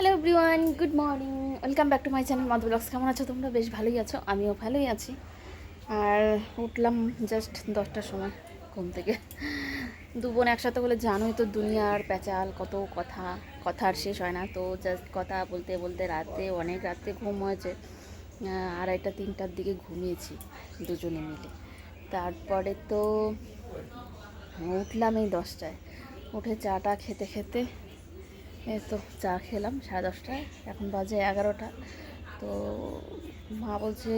Hello everyone good morning welcome back to my channel Madhu vlogs কেমন আছো তোমরা? বেশ ভালোই আছো। আমিও ভালোই আছি। আর উঠলাম জাস্ট দশটার সময় ঘুম থেকে। দু বোন একসাথে বলে জানোই তো দুনিয়ার প্যাচাল, কত কথা। কথার শেষ হয় না। তো জাস্ট কথা বলতে বলতে রাতে, অনেক রাতে ঘুম হয়েছে। আড়াইটা, তিনটার দিকে ঘুমিয়েছি দুজনে মিলে। তারপরে তো উঠলাম এই দশটায়। উঠে চাটা খেতে খেতে এই তো চা খেলাম, সাড়ে দশটায়, এখন বাজে এগারোটা। তো মা বলছে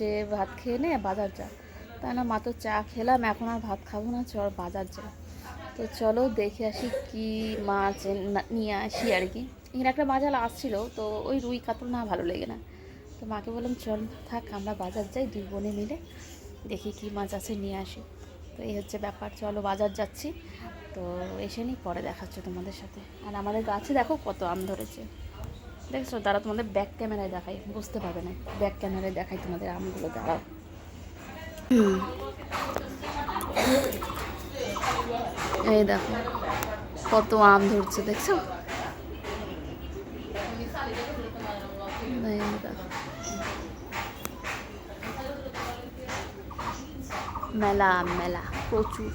যে ভাত খেয়ে নে, বাজার যা। তাই না, মা তো চা খেলাম, এখন আর ভাত খাব না, চল বাজার যা। তো চলো দেখে আসি কি মাছ নিয়ে আসি আর কি। এখানে একটা বাজার আসছিল, তো ওই রুই কাতল না ভালো লেগে না। তো মাকে বললাম, চল থাক, আমরা বাজার যাই, দুই বোনে মিলে দেখি কি মাছ আছে, নিয়ে আসি। তো এই হচ্ছে ব্যাপার, চলো বাজার যাচ্ছি। তো এসে নি পরে দেখাচ্ছ তোমাদের সাথে। আর আমাদের গাছে দেখো কত আম ধরেছে। দেখছ? তারা তোমাদের ব্যাক ক্যামেরায় দেখাই। বুঝতে পারবে না। ব্যাক ক্যামেরায় দেখাই তোমাদের আমগুলো, দাঁড়াও। এই দেখো, কত আম ধরছে, দেখছ? মেলা মেলা, প্রচুর।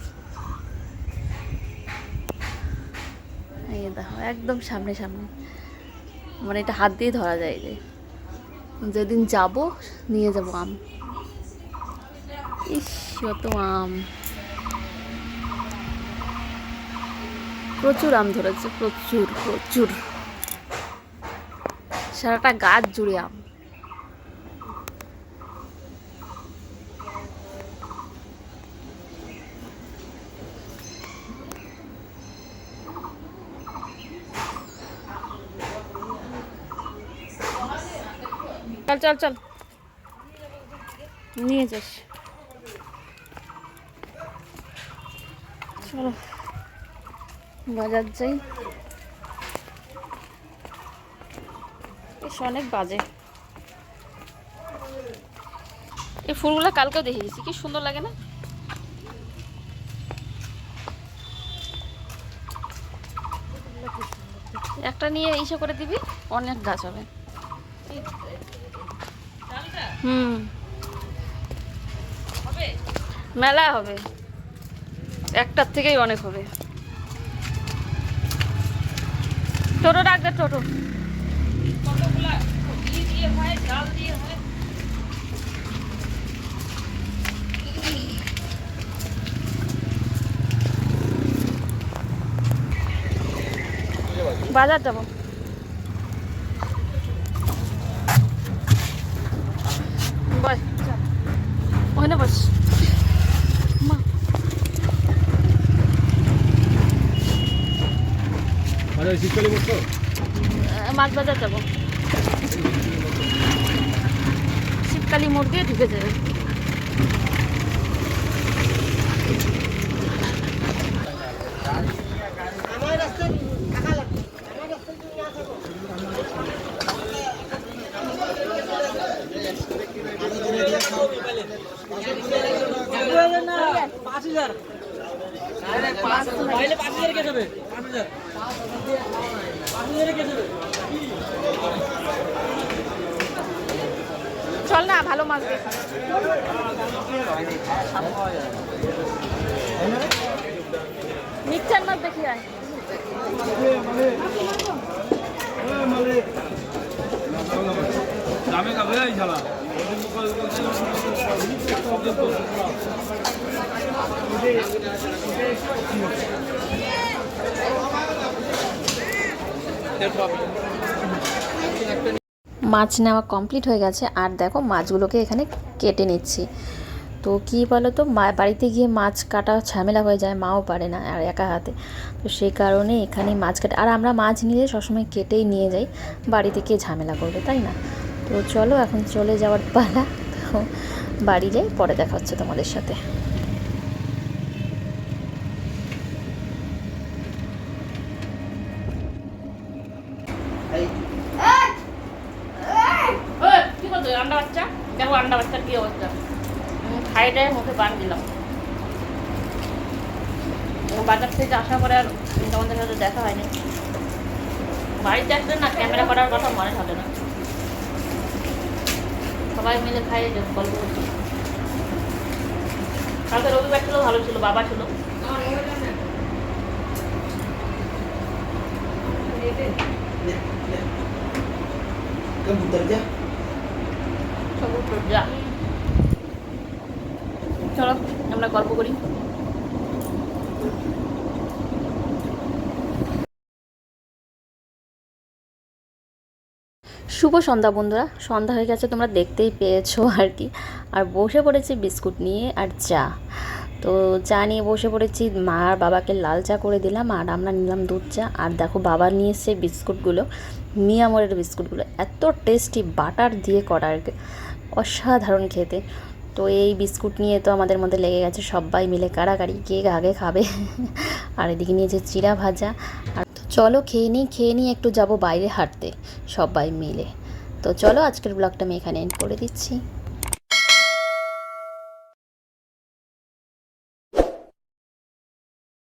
এই দেখো, একদম সামনে সামনে। মানে এটা হাত দিয়ে ধরা যায় যে। যেদিন যাব, নিয়ে যাব আম। ইস, কত আম। প্রচুর আম ধরেছে, প্রচুর প্রচুর। সারাটা গাছ জুড়ে আম। চল চল নিয়ে যাস। চলো, বাজার যাই। বেশ অনেক বাজে। এই ফুলগুলো কালকেও দেখে গেছি কি সুন্দর লাগে না? একটা নিয়ে ইসে করে দিবি, অনেক গাছ হবে। হুম। মেলা হবে। একটার থেকেই অনেক হবে। টোটো ডাক দে টোটো। বাজার যাব। বস ওখানে বস মাছ বাজার যাব। শীতকালি মোড় দিয়ে ঢুকে যাবে চল না ভালো মাছ মিক্সার মাছ দেখি আয়। দামে এই শালা। মাছ নেওয়া কমপ্লিট হয়ে গেছে, আর দেখো মাছগুলোকে এখানে কেটে নিচ্ছি। তো কী বলো তো মা বাড়িতে গিয়ে মাছ কাটা ঝামেলা হয়ে যায়, মাও পারে না আর একা হাতে। তো সেই কারণে এখানে মাছ কাটে আর আমরা মাছ নিলে সবসময় কেটেই নিয়ে যাই বাড়িতে কে ঝামেলা করবে, তাই না? তো চলো এখন চলে যাওয়ার পালা। তো বাড়ি যাই পরে দেখা হচ্ছে তোমাদের সাথে। কি বলতো আন্ডা বাচ্চা? দেখো আন্ডা বাচ্চার কি অবস্থা। খাইডে মুখে বান দিলাম। বাজার থেকে আসার পরে আর তোমাদের সাথে দেখা হয়নি। বাড়িতে আসলে না ক্যামেরা করার কথা মনে হবে না। সবাই মিলে খাই যে গল্প করছি। কালকে রবিবার ছিল ভালো ছিল বাবা ছিল। চলো আমরা গল্প করি। শুভ সন্ধ্যা বন্ধুরা। সন্ধ্যা হয়ে গেছে, তোমরা দেখতেই পেয়েছ আর কি আর বসে পড়েছি বিস্কুট নিয়ে আর চা। তো চা নিয়ে বসে পড়েছি, মা আর বাবাকে লাল চা করে দিলাম আর আমরা নিলাম দুধ চা। আর দেখো বাবা নিয়ে এসছে বিস্কুটগুলো মিয়ামরের বিস্কুটগুলো। এত টেস্টি বাটার দিয়ে করা আর কি, অসাধারণ খেতে। তো এই বিস্কুট নিয়ে তো আমাদের মধ্যে লেগে গেছে সবাই মিলে কাড়াকাড়ি কে আগে খাবে? আর এদিকে নিয়েছে চিড়া ভাজা। আর চলো খেয়ে নিই খেয়ে নিই একটু যাব বাইরে হাঁটতে, সবাই মিলে। তো চলো আজকের ব্লগটা আমি এখানে এন্ড করে দিচ্ছি।